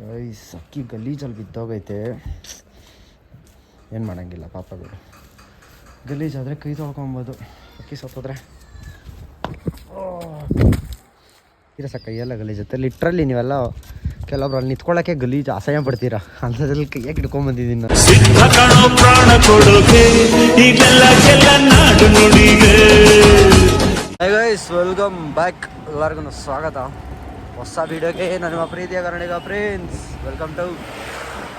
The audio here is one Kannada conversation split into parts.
ಗೈಸ್ ಅಕ್ಕಿ ಗಲೀಜಲ್ಲಿ ಬಿದ್ದೋಗೈತೆ. ಏನು ಮಾಡೋಂಗಿಲ್ಲ ಪಾಪಗಳು ಗಲೀಜಾದರೆ ಕೈ ತೊಳ್ಕೊಬೋದು. ಅಕ್ಕಿ ಸತ್ತೋದ್ರೆ. ಇರಸ ಕೈಯೆಲ್ಲ ಗಲೀಜತ್ತೆ ಲಿಟ್ರಲ್ಲಿ ನೀವೆಲ್ಲ ಕೆಲವೊಬ್ರು ಅಲ್ಲಿ ನಿಂತ್ಕೊಳ್ಳೋಕ್ಕೆ ಗಲೀಜು ಅಸಹ್ಯ ಪಡ್ತೀರಾ? ಅಂಥದ್ರಲ್ಲಿ ಕೈಯಾಗಿ ಹಿಡ್ಕೊಂಬಂದಿದ್ದೀನಿ ನಾನು. ಗೈಸ್ ವೆಲ್ಕಮ್ ಬ್ಯಾಕ್ ಎಲ್ಲರಿಗೂ ಸ್ವಾಗತ. ಹೊಸ ವೀಡಿಯೋಗೆ ನನ್ನ ಪ್ರೀತಿಯ ಕನ್ನಡಿಗ Prince welcome to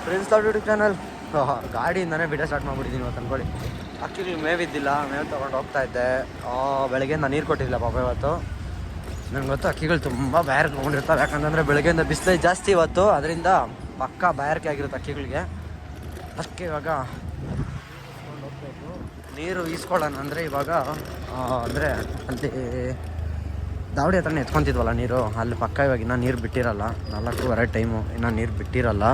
Prince love YouTube channel ಗಾಡಿಯಿಂದನೇ video start ಮಾಡಿಬಿಟ್ಟಿದ್ದೀನಿ ಇವತ್ತು ಅನ್ಕೊಳ್ಳಿ. ಅಕ್ಕಿಗೆ ಮೇವಿದ್ದಿಲ್ಲ ಮೇವು ತೊಗೊಂಡು ಹೋಗ್ತಾ ಇದ್ದೆ. ಬೆಳಗ್ಗೆ ನಾನು ನೀರು ಕೊಟ್ಟಿಲ್ಲ ಪಾಪ ಇವತ್ತು. ನನಗೆ ಗೊತ್ತು ಅಕ್ಕಿಗಳು ತುಂಬ ಬಾಯಾರಿಕೆ ತೊಗೊಂಡಿರ್ತಾವೆ. ಯಾಕಂತಂದರೆ ಬೆಳಗ್ಗೆಯಿಂದ ಬಿಸಿಲು ಜಾಸ್ತಿ ಇವತ್ತು. ಅದರಿಂದ ಪಕ್ಕ ಬಾಯಾರಿಕೆ ಆಗಿರುತ್ತೆ ಅಕ್ಕಿಗಳಿಗೆ. ಅದಕ್ಕೆ ಇವಾಗ ನೀರು ಈಸ್ಕೊಳ್ಳೋಣ ಅಂದರೆ ಇವಾಗ ಅಂದರೆ ಅಲ್ಲಿ ದಾವಡಿ ಹತ್ರನೇ ಎತ್ಕೊತಿದ್ವಲ್ಲ ನೀರು, ಅಲ್ಲಿ ಪಕ್ಕ ಇವಾಗ ಇನ್ನೂ ನೀರು ಬಿಟ್ಟಿರಲ್ಲ. ನಾಲ್ಕೂವರೆ ಟೈಮು ಇನ್ನೂ ನೀರು ಬಿಟ್ಟಿರಲ್ಲ.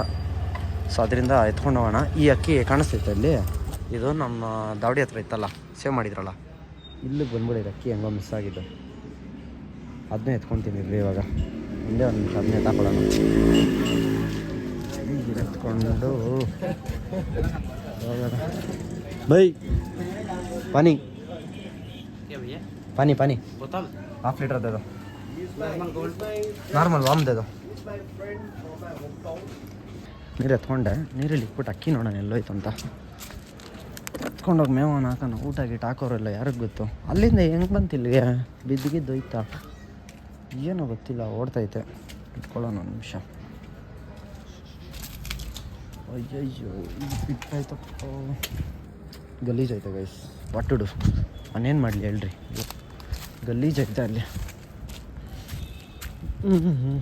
ಸೊ ಅದರಿಂದ ಎತ್ಕೊಂಡು ಹೋಗೋಣ. ಈ ಅಕ್ಕಿ ಕಾಣಿಸ್ತೈತೆ ಅಲ್ಲಿ ಇದು ನಮ್ಮ ದಾವಡಿ ಹತ್ರ ಇತ್ತಲ್ಲ ಸೇವ್ ಮಾಡಿದ್ರಲ್ಲ. ಇಲ್ಲಿ ಬಂದ್ಬಿಡಿದೆ ಅಕ್ಕಿ ಹೆಂಗೋ ಮಿಸ್ ಆಗಿದ್ದು ಅದನ್ನೇ ಎತ್ಕೊತೀನಿ ಇರ್ರಿ ಇವಾಗ. ಇಲ್ಲೇ ಒಂದು ನಿಮಿಷ ಅದನ್ನೇ ತಗೊಳ್ಳೋಣ ಬೈ. ಎತ್ಕೊಂಡು ಹೋಗೋಣ ಬೈ पानी पानी पानी हाफ लीटर दे दो ನಾರ್ಮಲ್ ವಾಮ್ ದे दो ನೀರು ಎತ್ಕೊಂಡೆ ನೀರಲ್ಲಿ ಇಟ್ಬಿಟ್ಟು ಅಕ್ಕಿ ನೋಡೋಣ ಎಲ್ಲೋಯ್ತು ಅಂತ ಎತ್ಕೊಂಡೋಗಿ ಮೇವನ ಹಾಕೋಣ ಊಟ ಗೀಟ ಹಾಕೋರೆಲ್ಲ ಯಾರಿಗೆ ಗೊತ್ತು ಅಲ್ಲಿಂದ ಹೆಂಗೆ ಬಂತು ಇಲ್ಲಿಗೆ ಬಿದ್ದಿಗಿದ್ದು ಹೋಯ್ತಾ ಏನೋ ಗೊತ್ತಿಲ್ಲ ಓಡ್ತೈತೆ ಇಟ್ಕೊಳ್ಳೋಣ ಒಂದು ನಿಮಿಷ ಅಯ್ಯಯ್ಯೋ ಇದು ಬಿಟ್ಟಾಯ್ತಪ್ಪ ಗಲೀಜೈತೆ ಗೈಸ್ ಒಟ್ಟುಡು ನಾನೇನು ಮಾಡಲಿ ಹೇಳ್ರಿ ಗಲೀಜೈತೆ ಅಲ್ಲಿ ಹ್ಞೂ ಹ್ಞೂ ಹ್ಞೂ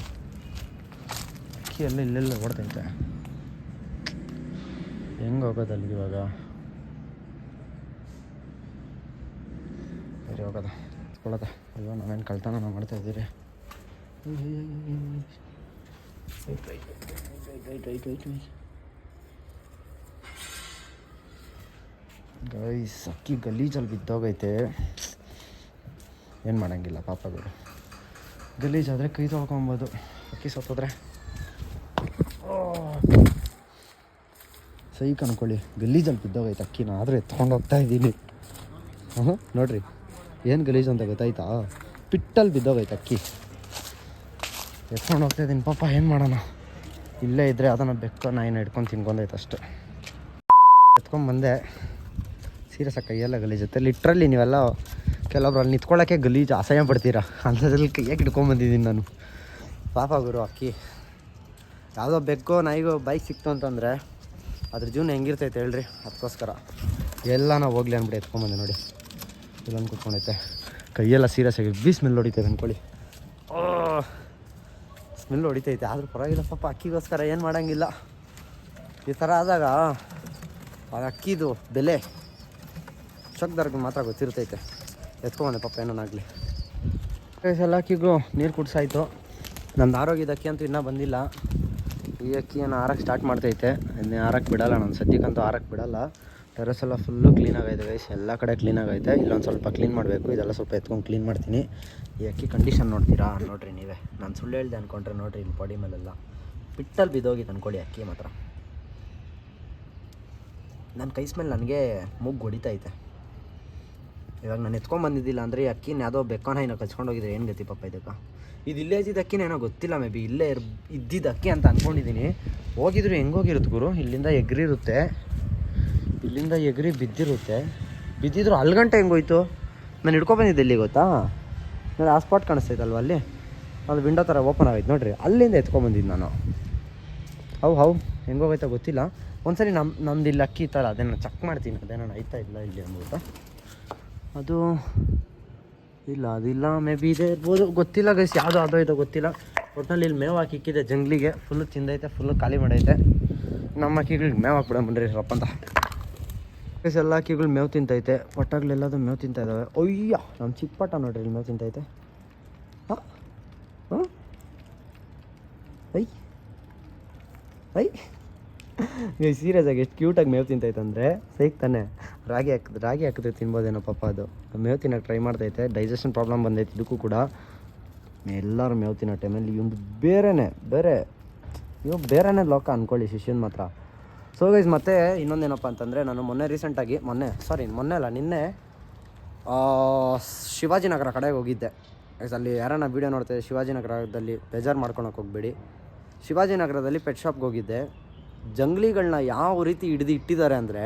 ಅಕ್ಕಿ ಎಲ್ಲ ಇಲ್ಲೆಲ್ಲ ಹೊಡೆದಂತೆ ಹೆಂಗೆ ಹೋಗೋದು ಅಲ್ಲಿಗೆ ಇವಾಗ ಸರಿ ಹೋಗೋದ ಎತ್ಕೊಳ್ಳೋದ ಅಯ್ಯೋ ನಾವೇನು ಕಳ್ತನ ಮಾಡ್ತಾ ಇದ್ದೀರಿ ಆಯ್ತು ಆಯ್ತು ಆಯ್ತು ಆಯ್ತು ಆಯ್ತು ರೈಟ್ ಗೈಸ್ ಅಕ್ಕಿ ಗಲೀಜಲ್ಲಿ ಬಿದ್ದೋಗೈತೆ. ಏನು ಮಾಡೋಂಗಿಲ್ಲ ಪಾಪಗಳು ಗಲೀಜಾದರೆ ಕೈ ತೊಳ್ಕೊಬೋದು. ಅಕ್ಕಿ ಸತ್ತೋದ್ರೆ. ಸೈಕ್ ಅನ್ಕೊಳ್ಳಿ, ಗಲೀಜಲ್ಲಿ ಬಿದ್ದೋಗೈತೆ ಅಕ್ಕಿನ. ಆದರೆ ಎತ್ಕೊಂಡು ಹೋಗ್ತಾ ಇದ್ದೀನಿ. ಹಾಂ ನೋಡ್ರಿ. ಏನು ಗಲೀಜು ಅಂತ ಗೊತ್ತಾಯ್ತಾ? ಪಿಟ್ಟಲ್ಲಿ ಬಿದ್ದೋಗೈತೆ ಅಕ್ಕಿ. ಎತ್ಕೊಂಡು ಹೋಗ್ತಾ ಇದ್ದೀನಿ, ಪಾಪ ಏನು ಮಾಡೋಣ? ಇಲ್ಲೇ ಇದ್ದರೆ ಅದನ್ನು ಬೆಕ್ಕ, ನಾಯಿನ ಹಿಡ್ಕೊಂಡು ತಿನ್ಕೊಂಡೈತೆ ಅಷ್ಟು. ಎತ್ಕೊಂಡ್ಬಂದೆ ಸೀರಿಯಸ್ ಆಗಿ ಕೈಯೆಲ್ಲ ಗಲೀಜುತ್ತೆ. ಲಿಟ್ರಲ್ಲಿ ನೀವೆಲ್ಲ ಕೆಲವೊಬ್ರು ಅಲ್ಲಿ ನಿಂತ್ಕೊಳ್ಳೋಕೆ ಗಲೀಜು ಅಸಹ್ಯ ಪಡ್ತೀರಾ? ಅಂಥದ್ರಲ್ಲಿ ಕೈಯಾಗಿ ಇಟ್ಕೊಂಬಂದಿದ್ದೀನಿ ನಾನು. ಪಾಪ ಗುರು, ಅಕ್ಕಿ. ಯಾವುದೋ ಬೆಕ್ಕೋ ನಾಯಿಗೋ ಬೈಕ್ ಸಿಕ್ತು ಅಂತಂದರೆ ಅದ್ರ ಜೀವನ ಹೆಂಗಿರ್ತೈತೆ ಹೇಳ್ರಿ? ಅದಕ್ಕೋಸ್ಕರ ಎಲ್ಲ ನಾವು ಹೋಗ್ಲಿ ಅಂದ್ಬಿಟ್ಟು ಎತ್ಕೊಂಬಂದೆ ನೋಡಿ. ಇಲ್ಲೊಂದು ಕುತ್ಕೊಂಡೈತೆ. ಕೈಯೆಲ್ಲ ಸೀರಿಯಸ್ ಆಗಿ ಬಿ ಸ್ಮೆಲ್ ಹೊಡಿತೈತೆ ಅಂದ್ಕೊಳ್ಳಿ ಓ, ಸ್ಮೆಲ್ ಹೊಡಿತೈತೆ. ಆದರೂ ಪರವಾಗಿಲ್ಲ ಪಾಪ, ಅಕ್ಕಿಗೋಸ್ಕರ ಏನು ಮಾಡೋಂಗಿಲ್ಲ. ಈ ಥರ ಆದಾಗ ಆ ಅಕ್ಕಿದು ಬೆಲೆ ಚೊಕ್ದರ್ಗೆ ಮಾತ್ರ ಗೊತ್ತಿರ್ತೈತೆ. ಎತ್ಕೊಂಡೆ ಪಾಪ ಏನಾಗಲಿ ಎಲ್ಲ ಅಕ್ಕಿಗೂ ನೀರು ಕುಡ್ಸಾಯ್ತು. ನಮ್ದು ಆರೋಗ್ಯದ ಅಕ್ಕಿ ಅಂತೂ ಇನ್ನೂ ಬಂದಿಲ್ಲ. ಈ ಅಕ್ಕಿಯನ್ನು ಆರಕ್ಕೆ ಸ್ಟಾರ್ಟ್ ಮಾಡ್ತೈತೆ. ಇನ್ನೇ ಆರಕ್ಕೆ ಬಿಡಲ್ಲ ನಾನು. ಸದ್ಯಕ್ಕಂತೂ ಆರಕ್ಕೆ ಬಿಡಲ್ಲ. ಟೆರಸ್ ಎಲ್ಲ ಫುಲ್ಲು ಕ್ಲೀನಾಗೈತೆ ಗೈಸ್ ಎಲ್ಲ ಕಡೆ ಕ್ಲೀನಾಗೈತೆ ಇಲ್ಲೊಂದು ಸ್ವಲ್ಪ ಕ್ಲೀನ್ ಮಾಡಬೇಕು. ಇದೆಲ್ಲ ಸ್ವಲ್ಪ ಎತ್ಕೊಂಡು ಕ್ಲೀನ್ ಮಾಡ್ತೀನಿ. ಈ ಅಕ್ಕಿ ಕಂಡೀಷನ್ ನೋಡ್ತೀರಾ? ನೋಡ್ರಿ ನೀವೇ. ನಾನು ಸುಳ್ಳು ಹೇಳಿದೆ ಅಂದ್ಕೊಂಡ್ರೆ ನೋಡ್ರಿ ಇಲ್ಲಿ ಬಾಡಿ ಮೇಲೆಲ್ಲ. ಪಿಟ್ಟಲ್ಲಿ ಬಿದ್ದೋಗಿತ್ತು ಅಂದ್ಕೊಳ್ಳಿ ಅಕ್ಕಿ ಮಾತ್ರ. ನನ್ನ ಕೈಸ್ ಮೇಲೆ ನನಗೆ ಮುಗ್ಗು ಹೊಡಿತೈತೆ. ಇವಾಗ ನಾನು ಎತ್ಕೊಂಡ್ ಬಂದಿದ್ದಿಲ್ಲ ಅಂದರೆ ಅಕ್ಕಿನ ಯಾವುದೋ ಬೆಕ್ಕನ ಏನೋ ಕಚ್ಕೊಂಡು ಹೋಗಿದ್ರೆ ಏನು ಗತಿ ಪಾಪ ಇದಕ್ಕೆ? ಇದು ಇಲ್ಲೇ ಇದ್ದಿದ್ದ ಅಕ್ಕಿನ ಏನೋ ಗೊತ್ತಿಲ್ಲ ಮೇ ಬಿ, ಇಲ್ಲೇ ಇರ್ ಇದ್ದಿದ್ದ ಅಕ್ಕಿ ಅಂತ ಅಂದ್ಕೊಂಡಿದ್ದೀನಿ ಹೋಗಿದ್ರು ಹೆಂಗೋಗಿರುತ್ತೆ ಗುರು? ಇಲ್ಲಿಂದ ಎಗ್ರಿರುತ್ತೆ. ಇಲ್ಲಿಂದ ಎಗ್ರಿ ಬಿದ್ದಿರುತ್ತೆ. ಬಿದ್ದಿದ್ರು ಅಲ್ಲಿ ಗಂಟೆ ಹೆಂಗೋಯ್ತು ನಾನು ಹಿಡ್ಕೊಬಂದಿದ್ದೆ ಇಲ್ಲಿ, ಗೊತ್ತಾ? ನಾನು ಆ ಸ್ಪಾಟ್ ಕಾಣಿಸ್ತೈತಲ್ವ ಅಲ್ಲಿ? ಅದು ವಿಂಡೋ ಥರ ಓಪನ್ ಆಗೈತೆ ನೋಡಿರಿ. ಅಲ್ಲಿಂದ ಎತ್ಕೊಂಬಂದಿದ್ದು ನಾನು. How how. ಹೆಂಗೋಗೈತ ಗೊತ್ತಿಲ್ಲ. ಒಂದ್ಸರಿ ನಮ್ಮ ನಮ್ದು ಇಲ್ಲಿ ಅಕ್ಕಿ ಥರ ಅದೇನೋ ಚೆಕ್ ಮಾಡ್ತೀನಿ. ಅದೇನೋ ಆಯ್ತಾ ಇಲ್ಲ ಇಲ್ಲಿ ಅಂದ್ಬಿಟ್ಟು. ಅದು ಇಲ್ಲ, ಅದಿಲ್ಲ ಮೇ ಬಿ ಇದೆ. ಇರ್ಬೋದು. ಗೊತ್ತಿಲ್ಲ ಗೈಸ್ ಯಾವುದು ಅದೋ ಇದೋ ಗೊತ್ತಿಲ್ಲ. ಒಟ್ಟಿನಲ್ಲಿ ಇಲ್ಲಿ ಮೇವು ಹಾಕಿ ಇಕ್ಕಿದೆ ಜಂಗ್ಲಿಗೆ. ಫುಲ್ಲು ತಿಂದೈತೆ ಫುಲ್ಲು ಖಾಲಿ ಮಾಡೈತೆ. ನಮ್ಮ ಅಕ್ಕಿಗಳಿಗೆ ಮೇವು ಹಾಕ್ಬಿಡಂಬನ್ರಿ ರಪ್ಪಂತ. ಗೈಸ್ ಎಲ್ಲ ಅಕ್ಕಿಗಳು ಮೇವು ತಿಂತೈತೆ. ಪಟ್ಟಗಳೆಲ್ಲದು ಮೇವು ತಿಂತಾ ಇದ್ದಾವೆ ಅಯ್ಯ ನಮ್ಮ ಚಿಕ್ಕ ಪಟ್ಟ ನೋಡ್ರಿ, ಇಲ್ಲಿ ಮೇವು ತಿಂತೈತೆ. ಹಾಂ? ಹಾಂ? ಐ. ಐ. ಸೀರಿಯಸ್ ಆಗಿ ಎಷ್ಟು ಕ್ಯೂಟಾಗಿ ಮೇವು ತಿಂತೈತೆ ಅಂದರೆ, ಸೈಕ್ ತಾನೆ. ರಾಗಿ ಹಾಕಿದ್ ರಾಗಿ ಹಾಕಿದ್ರೆ ತಿನ್ಬೋದೇನೋ ಪಾಪ ಅದು. ಮೇವು ತಿನ್ನೋಕೆ ಟ್ರೈ ಮಾಡ್ತೈತೆ. ಡೈಜೆಷನ್ ಪ್ರಾಬ್ಲಮ್ ಬಂದೈತೆ ಇದಕ್ಕೂ ಕೂಡ. ಎಲ್ಲರೂ ಮೇವು ತಿನ್ನೋ ಟೈಮಲ್ಲಿ ಇವಂದು ಬೇರೆನೇ, ಬೇರೆ. ಇವು ಬೇರೆನೇ ಲೋಕ ಅಂದ್ಕೊಳ್ಳಿ ಶಿಷ್ಯನ ಮಾತ್ರ. ಸೊ ಗೈಸ್ ಮತ್ತೆ ಇನ್ನೊಂದೇನಪ್ಪ ಅಂತಂದರೆ ನಾನು ಮೊನ್ನೆ ರೀಸೆಂಟಾಗಿ ಮೊನ್ನೆ ಸಾರಿ ಮೊನ್ನೆ ಅಲ್ಲ, ನಿನ್ನೆ ಶಿವಾಜಿನಗರ ಕಡೆಗೆ ಹೋಗಿದ್ದೆ. ಅಲ್ಲಿ ಯಾರನ್ನ ವೀಡಿಯೋ ನೋಡ್ತಿದ್ದೆ ಶಿವಾಜಿನಗರದಲ್ಲಿ ಬೇಜಾರು ಮಾಡ್ಕೊಳಕ್ಕೆ ಹೋಗ್ಬೇಡಿ. ಶಿವಾಜಿನಗರದಲ್ಲಿ ಪೆಟ್ ಶಾಪ್ಗೆ ಹೋಗಿದ್ದೆ. ಜಂಗ್ಲಿಗಳನ್ನ ಯಾವ ರೀತಿ ಹಿಡಿದು ಇಟ್ಟಿದ್ದಾರೆ ಅಂದರೆ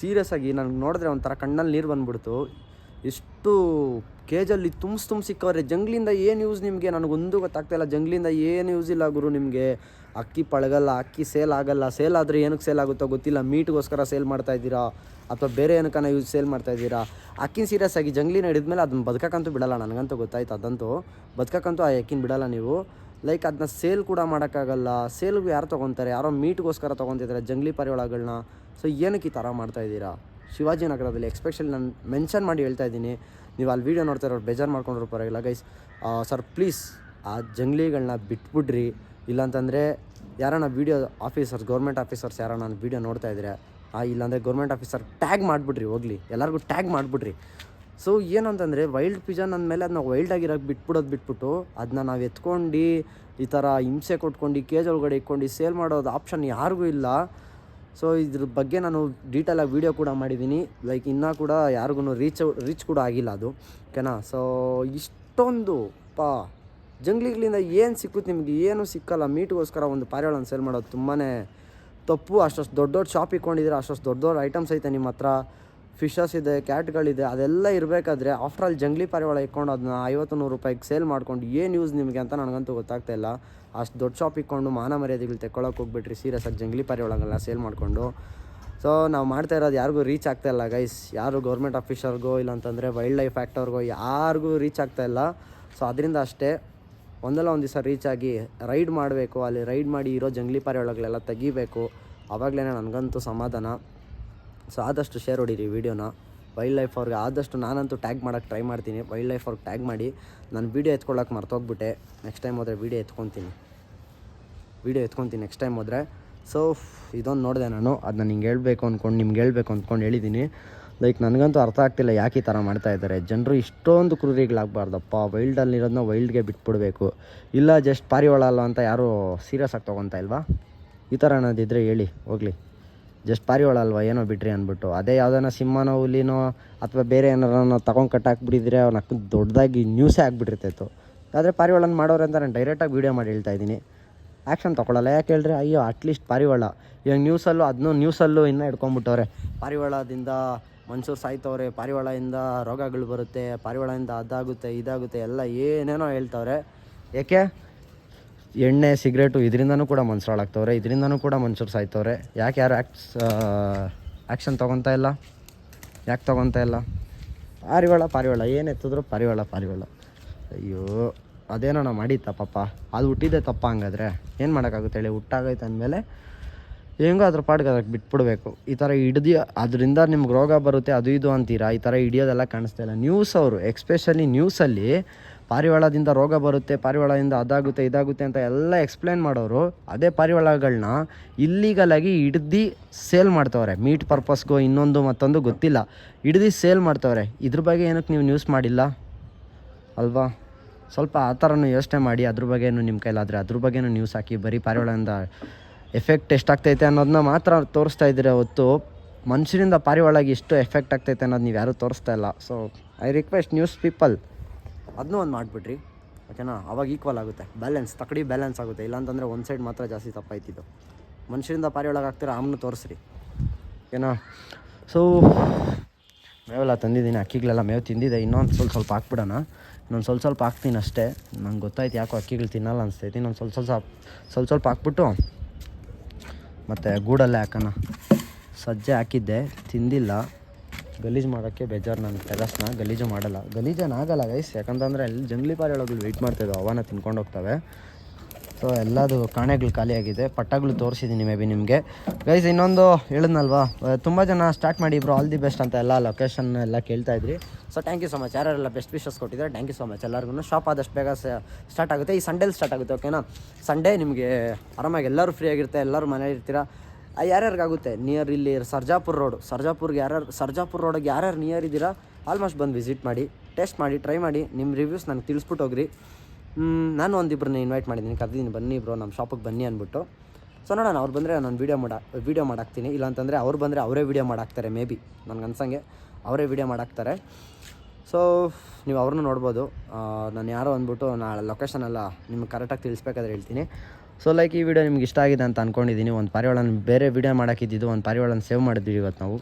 ಸೀರಿಯಸ್ ಆಗಿ ನನಗೆ ನೋಡಿದ್ರೆ ಒಂಥರ ಕಣ್ಣಲ್ಲಿ ನೀರು ಬಂದ್ಬಿಡ್ತು. ಎಷ್ಟು ಕೇಜಲ್ಲಿ ತುಂಬಿಸಿ ತುಂಬ ಸಿಕ್ಕವ್ರೆ, ಜಂಗ್ಲಿಂದ ಏನು ಯೂಸ್ ನಿಮಗೆ? ನನಗೊಂದು ಗೊತ್ತಾಗ್ತಾಯಿಲ್ಲ ಜಂಗ್ಲಿಂದ ಏನು ಯೂಸ್ ಇಲ್ಲ ಗುರು ನಿಮಗೆ? ಅಕ್ಕಿ ಪಳಗಲ್ಲ, ಅಕ್ಕಿ ಸೇಲ್ ಆಗಲ್ಲ. ಸೇಲ್ ಆದರೆ ಏನಕ್ಕೆ ಸೇಲ್ ಆಗುತ್ತೋ ಗೊತ್ತಿಲ್ಲ. ಮೀಟ್ಗೋಸ್ಕರ ಸೇಲ್ ಮಾಡ್ತಾ ಇದ್ದೀರಾ? ಅಥವಾ ಬೇರೆ ಏನಕ್ಕನ ಯೂಸ್ ಸೇಲ್ ಮಾಡ್ತಾ ಇದ್ದೀರಾ? ಅಕ್ಕಿನ ಸೀರಿಯಸ್ ಆಗಿ ಜಂಗ್ಲಿನ ಹಿಡಿದ್ಮೇಲೆ ಅದನ್ನ ಬದುಕಕ್ಕಂತೂ ಬಿಡಲ್ಲ. ನನಗಂತೂ ಗೊತ್ತಾಯ್ತು ಅದಂತೂ. ಬದುಕಕ್ಕಂತೂ ಆ ಅಕ್ಕಿನ ಬಿಡಲ್ಲ ನೀವು. ಲೈಕ್ ಅದನ್ನ ಸೇಲ್ ಕೂಡ ಮಾಡೋಕ್ಕಾಗಲ್ಲ. ಸೇಲ್ಗೂ ಯಾರು ತೊಗೊತಾರೆ? ಯಾರೋ ಮೀಟ್ಗೋಸ್ಕರ ತೊಗೊತಿದ್ದಾರೆ ಜಂಗ್ಲಿ ಪರಿವಾಳಗಳನ್ನ ಸೊ ಏನಕ್ಕೆ ಈ ಥರ ಮಾಡ್ತಾ ಇದ್ದೀರಾ? ಶಿವಾಜಿನಗರದಲ್ಲಿ ಎಕ್ಸ್ಪೆಷಲಿ ನಾನು ಮೆನ್ಷನ್ ಮಾಡಿ ಹೇಳ್ತಾ ಇದ್ದೀನಿ. ನೀವು ಅಲ್ಲಿ ವೀಡಿಯೋ ನೋಡ್ತಾ ಇರೋರು ಬೇಜಾರು ಮಾಡ್ಕೊಂಡ್ರು ಪರವಾಗಿಲ್ಲ. ಗೈಸ್ ಸರ್ ಪ್ಲೀಸ್ ಆ ಜಂಗ್ಲಿಗಳನ್ನ ಬಿಟ್ಬಿಡ್ರಿ. ಇಲ್ಲಾಂತಂದರೆ ಯಾರನ್ನ ವೀಡಿಯೋ ಆಫೀಸರ್ಸ್ ಗೌರ್ಮೆಂಟ್ ಆಫೀಸರ್ಸ್ ಯಾರೋ ನಾನು ವೀಡಿಯೋ ನೋಡ್ತಾ ಇದ್ರೆ ಇಲ್ಲಾಂದರೆ ಗೌರ್ಮೆಂಟ್ ಆಫೀಸರ್ ಟ್ಯಾಗ್ ಮಾಡಿಬಿಡ್ರಿ, ಹೋಗ್ಲಿ. ಎಲ್ಲರಿಗೂ ಟ್ಯಾಗ್ ಮಾಡಿಬಿಡ್ರಿ. ಸೊ ಏನಂತಂದರೆ ವೈಲ್ಡ್ ಪಿಜನ್ ಅಂದಮೇಲೆ ಅದನ್ನ ವೈಲ್ಡ್ ಆಗಿರೋಕ್ಕೆ ಬಿಟ್ಬಿಡೋದು ಬಿಟ್ಬಿಟ್ಟು ಅದನ್ನ ನಾವು ಎತ್ಕೊಂಡು ಈ ಥರ ಹಿಂಸೆ ಕೊಟ್ಕೊಂಡು ಕೇಜ್ ಒಳಗಡೆ ಇಟ್ಕೊಂಡು ಸೇಲ್ ಮಾಡೋದು ಆಪ್ಷನ್ ಯಾರಿಗೂ ಇಲ್ಲ. ಸೊ ಇದ್ರ ಬಗ್ಗೆ ನಾನು ಡೀಟೇಲಾಗಿ ವೀಡಿಯೋ ಕೂಡ ಮಾಡಿದ್ದೀನಿ. ಲೈಕ್ ಇನ್ನೂ ಕೂಡ ಯಾರಿಗೂ ರೀಚ್ ರೀಚ್ ಕೂಡ ಆಗಿಲ್ಲ ಅದು. ಓಕೆನಾ ಸೊ ಇಷ್ಟೊಂದು, ಪಾ ಜಂಗ್ಲಿಗಳಿಂದ ಏನು ಸಿಕ್ಕುತ್ತೆ ನಿಮಗೆ? ಏನೂ ಸಿಕ್ಕಲ್ಲ. ಮೀಟ್ಗೋಸ್ಕರ ಒಂದು ಪಾರಿವಾಳನ ಸೇಲ್ ಮಾಡೋದು ತುಂಬಾ ತಪ್ಪು. ಅಷ್ಟಷ್ಟು ದೊಡ್ಡ ದೊಡ್ಡ ಶಾಪ್ ಇಟ್ಕೊಂಡಿದ್ರೆ ಅಷ್ಟಷ್ಟು ದೊಡ್ಡ ದೊಡ್ಡ ಐಟಮ್ಸ್ ಐತೆ ನಿಮ್ಮ ಹತ್ರ ಫಿಶಸ್ ಇದೆ, ಕ್ಯಾಟ್ಗಳಿದೆ, ಅದೆಲ್ಲ ಇರಬೇಕಾದ್ರೆ ಆಫ್ಟರ್ ಆಲ್ ಜಂಗ್ಲಿ ಪಾರಿವಾಳ ಇಟ್ಕೊಂಡು ಅದನ್ನ ಐವತ್ತು ನೂರು ರೂಪಾಯಿಗೆ ಸೇಲ್ ಮಾಡ್ಕೊಂಡು ಏನು ಯೂಸ್ ನಿಮಗೆ ಅಂತ ನನಗಂತೂ ಗೊತ್ತಾಗ್ತಾ ಇಲ್ಲ. ಅಷ್ಟು ದೊಡ್ಡ ಶಾಪ್ ಇಕ್ಕೊಂಡು ಮಾನ ಮರ್ಯಾದೆಗಳು ತೆಕ್ಕೊಳ್ಳೋಕೆ ಹೋಗ್ಬಿಟ್ರಿ ಸೀರಿಯಸ್ ಆಗಿ ಜಂಗ್ಲಿ ಪಾರಿವಾಳಗಳನ್ನ ಸೇಲ್ ಮಾಡಿಕೊಂಡು. ಸೊ ನಾವು ಮಾಡ್ತಾ ಇರೋದು ಯಾರಿಗೂ ರೀಚ್ ಆಗ್ತಾ ಇಲ್ಲ ಗೈಸ್ ಯಾರು ಗೌರ್ಮೆಂಟ್ ಆಫೀಸರ್ಗೋ ಇಲ್ಲಾಂತಂದರೆ ವೈಲ್ಡ್ ಲೈಫ್ ಆ್ಯಕ್ಟರ್ಗೋ ಯಾರಿಗೂ ರೀಚ್ ಆಗ್ತಾ ಇಲ್ಲ. ಸೊ ಅದರಿಂದ ಅಷ್ಟೇ ಒಂದಲ್ಲ ಒಂದು ದಿವಸ ರೀಚ್ ಆಗಿ ರೈಡ್ ಮಾಡಬೇಕು, ಅಲ್ಲಿ ರೈಡ್ ಮಾಡಿ ಇರೋ ಜಂಗ್ಲಿ ಪಾರಿವಾಳಗಳೆಲ್ಲ ತೆಗಿಬೇಕು. ಆವಾಗಲೇ ನನಗಂತೂ ಸಮಾಧಾನ. ಸೊ ಆದಷ್ಟು ಶೇರ್ ಹೊಡೀರಿ ವೀಡಿಯೋನ ವೈಲ್ಡ್ ಲೈಫ್ ಅವ್ರಿಗೆ ಆದಷ್ಟು ನಾನಂತೂ ಟ್ಯಾಗ್ ಮಾಡೋಕ್ಕೆ ಟ್ರೈ ಮಾಡ್ತೀನಿ. ವೈಲ್ಡ್ ಲೈಫ್ ಅವ್ರಿಗೆ ಟ್ಯಾಗ್ ಮಾಡಿ ನಾನು ವೀಡಿಯೋ ಎತ್ಕೊಳ್ಳೋಕೆ ಮರ್ತೋಗ್ಬಿಟ್ಟೆ. ನೆಕ್ಸ್ಟ್ ಟೈಮ್ ಹೋದರೆ ವೀಡಿಯೋ ಎತ್ಕೊತೀನಿ. ವೀಡಿಯೋ ಎತ್ಕೊತೀನಿ ನೆಕ್ಸ್ಟ್ ಟೈಮ್ ಹೋದರೆ. ಸೊ ಇದೊಂದು ನೋಡಿದೆ ನಾನು. ಅದನ್ನ ನಿಂಗೆ ಹೇಳಬೇಕು ಅಂದ್ಕೊಂಡು ನಿಮ್ಗೆ ಹೇಳಬೇಕು ಅಂದ್ಕೊಂಡು ಹೇಳಿದ್ದೀನಿ ಲೈಕ್ ನನಗಂತೂ ಅರ್ಥ ಆಗ್ತಿಲ್ಲ ಯಾಕೆ ಈ ಥರ ಮಾಡ್ತಾ ಇದ್ದಾರೆ ಜನರು ಇಷ್ಟೊಂದು ಕ್ರೂರಿಗಳಾಗಬಾರ್ದಪ್ಪ. ವೈಲ್ಡಲ್ಲಿರೋದನ್ನ ವೈಲ್ಡ್ಗೆ ಬಿಟ್ಬಿಡ್ಬೇಕು. ಇಲ್ಲ ಜಸ್ಟ್ ಪಾರಿವಾಳ ಅಲ್ಲ ಅಂತ ಯಾರೂ ಸೀರಿಯಸ್ ಆಗಿ ತೊಗೊತಾ ಇಲ್ವಾ? ಈ ಥರ ಅನ್ನೋದಿದ್ದರೆ ಹೇಳಿ, ಹೋಗಲಿ. ಜಸ್ಟ್ ಪಾರಿವಾಳ ಅಲ್ವಾ, ಏನೋ ಬಿಟ್ರಿ ಅಂದ್ಬಿಟ್ಟು. ಅದೇ ಯಾವುದಾನ ಸಿಂಹನೋ, ಹುಲಿನೋ, ಅಥವಾ ಬೇರೆ ಏನಾರ ತಗೊಂಡು ಕಟ್ಟಾಕ್ಬಿಟ್ಟಿದ್ರೆ ಅವ್ನ ಅಕ್ಕ ದೊಡ್ಡದಾಗಿ ನ್ಯೂಸೇ ಆಗಿಬಿಟ್ಟಿರ್ತಿತ್ತು ಆದರೆ ಪಾರಿವಾಳನ ಮಾಡೋರು ಅಂತ ನಾನು ಡೈರೆಕ್ಟಾಗಿ ವೀಡಿಯೋ ಮಾಡಿ ಹೇಳ್ತಾ ಇದ್ದೀನಿ. ಆ್ಯಕ್ಷನ್ ತೊಗೊಳಲ್ಲ, ಯಾಕೆ ಹೇಳ್ರಿ? ಅಯ್ಯೋ ಅಟ್ಲೀಸ್ಟ್ ಪಾರಿವಾಳ. ಇವಾಗ ನ್ಯೂಸಲ್ಲೂ ಅದನ್ನೂ ನ್ಯೂಸಲ್ಲೂ ಇನ್ನೂ ಹಿಡ್ಕೊಂಬಿಟ್ಟವ್ರೆ ಪಾರಿವಾಳದಿಂದ ಮನ್ಸೂರ್ ಸಾಯ್ತವ್ರೆ ಪಾರಿವಾಳದಿಂದ ರೋಗಗಳು ಬರುತ್ತೆ, ಪಾರಿವಾಳದಿಂದ ಅದಾಗುತ್ತೆ, ಇದಾಗುತ್ತೆ, ಎಲ್ಲ ಏನೇನೋ ಹೇಳ್ತವ್ರೆ. ಏಕೆ? ಎಣ್ಣೆ, ಸಿಗರೇಟು ಇದರಿಂದನೂ ಕೂಡ ಮನುಷ್ಯರು ಹಾಳಾಗ್ತವ್ರೆ. ಇದರಿಂದನೂ ಕೂಡ ಮನುಷ್ಯರು ಸಾಯ್ತವ್ರೆ. ಯಾಕೆ ಯಾರು ಆ್ಯಕ್ಟ್ಸ್ ಆ್ಯಕ್ಷನ್ ತೊಗೊತಾ ಇಲ್ಲ? ಯಾಕೆ ತೊಗೊತಾ ಇಲ್ಲ? ಪಾರಿವಾಳ ಪಾರಿವಾಳ. ಏನು ಎತ್ತಿದ್ರು ಪಾರಿವಾಳ ಪಾರಿವಾಳ. ಅಯ್ಯೋ, ಅದೇನೋ ನಾವು ಮಾಡಿ ತಪ್ಪಪ್ಪ ಅದು ಹುಟ್ಟಿದ್ದೆ ತಪ್ಪ ಹಂಗಾದ್ರೆ. ಏನು ಮಾಡೋಕ್ಕಾಗುತ್ತೆ ಹೇಳಿ? ಹುಟ್ಟಾಗೈತೆ ಅಂದಮೇಲೆ ಹೆಂಗೋ ಅದ್ರ ಪಾಡ್ಗೆ ಅದಕ್ಕೆ ಬಿಟ್ಬಿಡ್ಬೇಕು. ಈ ಥರ ಹಿಡ್ದು ಅದರಿಂದ ನಿಮ್ಗೆ ರೋಗ ಬರುತ್ತೆ, ಅದು ಇದು ಅಂತೀರಾ? ಈ ಥರ ಹಿಡಿಯೋದೆಲ್ಲ ಕಾಣಿಸ್ತಾ ಇಲ್ಲ. ನ್ಯೂಸ್ ಅವರು ಎಕ್ಸ್ಪೆಷಲಿ ನ್ಯೂಸಲ್ಲಿ ಪಾರಿವಾಳದಿಂದ ರೋಗ ಬರುತ್ತೆ, ಪಾರಿವಾಳದಿಂದ ಅದಾಗುತ್ತೆ, ಇದಾಗುತ್ತೆ ಅಂತ ಎಲ್ಲ ಎಕ್ಸ್ಪ್ಲೇನ್ ಮಾಡೋರು ಅದೇ ಪಾರಿವಾಳಗಳನ್ನ ಇಲ್ಲೀಗಲಾಗಿ ಹಿಡ್ದು ಸೇಲ್ ಮಾಡ್ತವ್ರೆ. ಮೀಟ್ ಪರ್ಪಸ್ಗೋ ಇನ್ನೊಂದು ಮತ್ತೊಂದು ಗೊತ್ತಿಲ್ಲ. ಹಿಡ್ದು ಸೇಲ್ ಮಾಡ್ತವ್ರೆ. ಇದ್ರ ಬಗ್ಗೆ ಏನಕ್ಕೆ ನೀವು ನ್ಯೂಸ್ ಮಾಡಿಲ್ಲ? ಅಲ್ವಾ? ಸ್ವಲ್ಪ ಆ ಥರನೂ ಯೋಚನೆ ಮಾಡಿ, ಅದ್ರ ಬಗ್ಗೆನೂ ನಿಮ್ಮ ಕೈಲಾದರೆ, ಅದ್ರ ಬಗ್ಗೆನೂ ನ್ಯೂಸ್ ಹಾಕಿ, ಬರೀ ಪಾರಿವಾಳದಿಂದ ಎಫೆಕ್ಟ್ ಎಷ್ಟಾಗ್ತೈತೆ ಅನ್ನೋದನ್ನ ಮಾತ್ರ ತೋರಿಸ್ತಾ ಇದ್ದೀರಾ ಹೊತ್ತು. ಮನುಷ್ಯರಿಂದ ಪಾರಿವಾಳಗೆ ಎಷ್ಟು ಎಫೆಕ್ಟ್ ಆಗ್ತೈತೆ ಅನ್ನೋದು ನೀವು ಯಾರೂ ತೋರಿಸ್ತಾ ಇಲ್ಲ. So I request news people ಅದನ್ನೂ ಒಂದು ಮಾಡಿಬಿಟ್ರಿ, ಓಕೆನಾ? ಅವಾಗ ಈಕ್ವಲ್ ಆಗುತ್ತೆ. ಬ್ಯಾಲೆನ್ಸ್ ತಕಡಿ ಬ್ಯಾಲೆನ್ಸ್ ಆಗುತ್ತೆ. ಇಲ್ಲಾಂತಂದರೆ ಒಂದು ಸೈಡ್ ಮಾತ್ರ ಜಾಸ್ತಿ ತಪ್ಪಾಯ್ತಿದ್ದು. ಮನುಷ್ಯರಿಂದ ಪಾರಿ ಒಳಗೆ ಹಾಕ್ತೀರಾ ಆಮ್ನ ತೋರಿಸ್ರಿ. ಓಕೆನಾ? ಸೊ ಮೇವೆಲ್ಲ ತಂದಿದ್ದೀನಿ, ಅಕ್ಕಿಗಳೆಲ್ಲ ಮೇವು ತಿಂದಿದೆ. ಇನ್ನೊಂದು ಸ್ವಲ್ಪ ಸ್ವಲ್ಪ ಹಾಕ್ಬಿಡೋಣ. ಇನ್ನೊಂದು ಸ್ವಲ್ಪ ಸ್ವಲ್ಪ ಹಾಕ್ತೀನಿ ಅಷ್ಟೇ. ನಂಗೆ ಗೊತ್ತಾಯ್ತು ಯಾಕೋ ಅಕ್ಕಿಗಳು ತಿನ್ನಲ್ಲ ಅನಿಸ್ತೈತಿ. ಇನ್ನೊಂದು ಸ್ವಲ್ಪ ಸ್ವಲ್ಪ ಸ್ವಲ್ಪ ಸ್ವಲ್ಪ ಹಾಕ್ಬಿಟ್ಟು ಮತ್ತು ಗೂಡಲ್ಲೇ ಹಾಕೋಣ. ಸಜ್ಜೆ ಹಾಕಿದ್ದೆ, ತಿಂದಿಲ್ಲ. ಗಲೀಜು ಮಾಡೋಕ್ಕೆ ಬೇಜಾರು ನನ್ನ ಟೆರಸ್ನ ಗಲೀಜು ಮಾಡಲ್ಲ. ಗಲೀಜೇನಾಗಲ್ಲ ಗೈಸ್ ಯಾಕಂತಂದರೆ ಅಲ್ಲಿ ಜಂಗ್ಲಿ ಪಾರಿಯೊಳಗಳು ವೆಯ್ಟ್ ಮಾಡ್ತಾಯಿದ್ದವು ಅವನ್ನ ತಿನ್ಕೊಂಡು ಹೋಗ್ತವೆ. ಸೊ ಎಲ್ಲದು ಕಾಣೆಗಳು ಖಾಲಿಯಾಗಿದೆ ಪಟ್ಟಗಳು ತೋರಿಸಿದ್ದೀನಿ ಮೇ ಬಿ ನಿಮಗೆ. ಗೈಸ್ ಇನ್ನೊಂದು ಹೇಳಿದ್ನಲ್ವಾ? ತುಂಬ ಜನ ಸ್ಟಾರ್ಟ್ ಮಾಡಿ ಬ್ರೋ ಆಲ್ ದಿ ಬೆಸ್ಟ್ ಅಂತ ಎಲ್ಲ ಲೊಕೇಶನ್ ಎಲ್ಲ ಕೇಳ್ತಾ ಇದ್ರಿ. So thank you so much ಯಾರೆಲ್ಲ ಬೆಸ್ಟ್ ವಿಶಸ್ ಕೊಟ್ಟಿದ್ದಾರೆ ಥ್ಯಾಂಕ್ ಯು ಸೊ ಮಚ್ ಎಲ್ಲರಿಗೂ ಶಾಪ್ ಆದಷ್ಟು ಬೇಗ ಸ್ಟಾರ್ಟ್ ಆಗುತ್ತೆ. ಈ ಸಂಡೇಲಿ ಸ್ಟಾರ್ಟ್ ಆಗುತ್ತೆ ಓಕೆನಾ ಸಂಡೇ ನಿಮಗೆ ಆರಾಮಾಗಿ ಎಲ್ಲರೂ ಫ್ರೀ ಆಗಿರುತ್ತೆ, ಎಲ್ಲರೂ ಮನೇಲಿ ಇರ್ತೀರಾ? ಯಾರ್ಯಾರಿಗಾಗುತ್ತೆ? ನಿಯರ್ ಇಲ್ಲಿ ಸರ್ಜಾಪುರ್ ರೋಡ್ ಸರ್ಜಾಪುರ್ಗೆ ಯಾರ್ಯಾರು ಸರ್ಜಾಪುರ್ ರೋಡಿಗೆ ಯಾರ್ಯಾರು ನಿಯರ್ ಇದ್ದೀರಾ ಆಲ್ಮೋಸ್ಟ್ ಬಂದು ವಿಸಿಟ್ ಮಾಡಿ ಟೆಸ್ಟ್ ಮಾಡಿ ಟ್ರೈ ಮಾಡಿ ನಿಮ್ಮ ರಿವ್ಯೂಸ್ ನನಗೆ ತಿಳಿಸ್ಬಿಟ್ಟು ಹೋಗ್ರಿ. ನಾನು ಒಂದಿಬ್ಬರನ್ನ ಇನ್ವೈಟ್ ಮಾಡಿದ್ದೀನಿ ಕರೆದಿದ್ದೀನಿ ಬನ್ನಿ ಬ್ರೋ ನಮ್ಮ ಶಾಪಿಗೆ ಬನ್ನಿ ಅಂದ್ಬಿಟ್ಟು. ಸೊ ನೋಡೋಣ, ಅವ್ರು ಬಂದರೆ ನಾನು ವೀಡಿಯೋ ಮಾಡ ವೀಡಿಯೋ ಮಾಡಾಕ್ತೀನಿ. ಇಲ್ಲಾಂತಂದರೆ ಅವ್ರು ಬಂದರೆ ಅವರೇ ವೀಡಿಯೋ ಮಾಡಾಕ್ತಾರೆ ಮೇ ಬಿ ನನಗೆ ಅನ್ಸಂಗೆ ಅವರೇ ವೀಡಿಯೋ ಮಾಡಾಕ್ತಾರೆ. ಸೊ ನೀವು ಅವ್ರನ್ನೂ ನೋಡ್ಬೋದು. ನಾನು ಯಾರೋ ಅಂದ್ಬಿಟ್ಟು ನಾಳೆ ಲೊಕೇಶನ್ ಎಲ್ಲ ನಿಮ್ಗೆ ಕರೆಕ್ಟಾಗಿ ತಿಳಿಸ್ಬೇಕಾದ್ರೆ ಹೇಳ್ತೀನಿ. ಸೊ ಲೈಕ್ ಈ ವಿಡಿಯೋ ನಿಮ್ಗೆ ಇಷ್ಟ ಆಗಿದೆ ಅಂತ ಅಂದ್ಕೊಂಡಿದ್ದೀನಿ ಒಂದು ಪಾರಿವಾಳನ ಬೇರೆ ವಿಡಿಯೋ ಮಾಡೋಕ್ಕಿದ್ದು ಒಂದು ಪಾರಿವಾಳನ ಸೇವ್ ಮಾಡಿದ್ವಿ ಇವತ್ತು ನಾವು.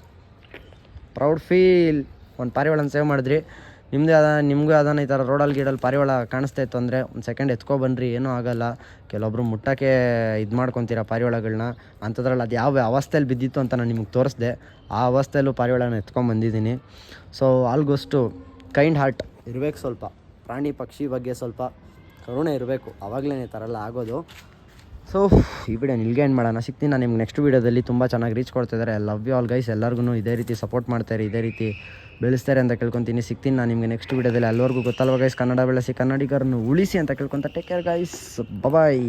ಪ್ರೌಡ್ ಫೀಲ್ ಒಂದು ಪಾರಿವಾಳನ ಸೇವ್ ಮಾಡಿದ್ರಿ. ನಿಮ್ಮದೇ ಆದ, ನಿಮಗೂ ಯಾವ್ದಾನ ಈ ಥರ ರೋಡಲ್ಲಿ ಗಿಡಲ್ಲಿ ಪಾರಿವಾಳ ಕಾಣಿಸ್ತಾ ಇತ್ತು ಅಂದರೆ ಒಂದು ಸೆಕೆಂಡ್ ಎತ್ಕೊಬನ್ರಿ ಏನೂ ಆಗೋಲ್ಲ. ಕೆಲವೊಬ್ರು ಮುಟ್ಟಕ್ಕೆ ಇದು ಮಾಡ್ಕೊತೀರ ಪಾರಿವಾಳಗಳನ್ನ ಅಂಥದ್ರಲ್ಲಿ ಅದು ಯಾವ ಅವಸ್ಥೆಯಲ್ಲಿ ಬಿದ್ದಿತ್ತು ಅಂತ ನಾನು ನಿಮಗೆ ತೋರಿಸ್ದೆ. ಆ ಅವಸ್ಥೆಯಲ್ಲೂ ಪಾರಿವಾಳನ ಎತ್ಕೊಂಬಂದಿದ್ದೀನಿ ಸೊ ಆಲ್ಗೋಸ್ಟು ಕೈಂಡ್ ಹಾರ್ಟ್ ಇರಬೇಕು ಸ್ವಲ್ಪ. ಪ್ರಾಣಿ ಪಕ್ಷಿ ಬಗ್ಗೆ ಸ್ವಲ್ಪ ಕರುಣೆ ಇರಬೇಕು. ಆವಾಗಲೇ ಈ ಥರ ಎಲ್ಲ ಆಗೋದು. ಸೊ ಈ ವಿಡಿಯೋ ನಿಲ್ಗೆ ಏನು ಮಾಡೋಣ? ಸಿಗ್ತೀನಿ ನಾನು ನಿಮ್ಗೆ ನೆಕ್ಸ್ಟ್ ವೀಡಿಯೋದಲ್ಲಿ ತುಂಬ ಚೆನ್ನಾಗಿ ರೀಚ್ ಕೊಡ್ತಿದ್ದಾರೆ ಲವ್ ಯು ಆಲ್ ಗೈಸ್ ಎಲ್ಲರಿಗೂ ಇದೇ ರೀತಿ ಸಪೋರ್ಟ್ ಮಾಡ್ತಾರೆ, ಇದೇ ರೀತಿ ಬೆಳೆಸ್ತಾರೆ ಅಂತ ಕೇಳ್ಕೊತೀನಿ. ಸಿಗ್ತೀನಿ ನಾನು ನಿಮಗೆ ನೆಕ್ಸ್ಟ್ ವೀಡಿಯೋದಲ್ಲಿ ಎಲ್ಲರಿಗೂ ಗೊತ್ತಲ್ವ ಗೈಸ್ ಕನ್ನಡ ಬೆಳೆಸಿ ಕನ್ನಡಿಗರನ್ನು ಉಳಿಸಿ ಅಂತ ಕೇಳ್ಕೊತ. Take care guys bye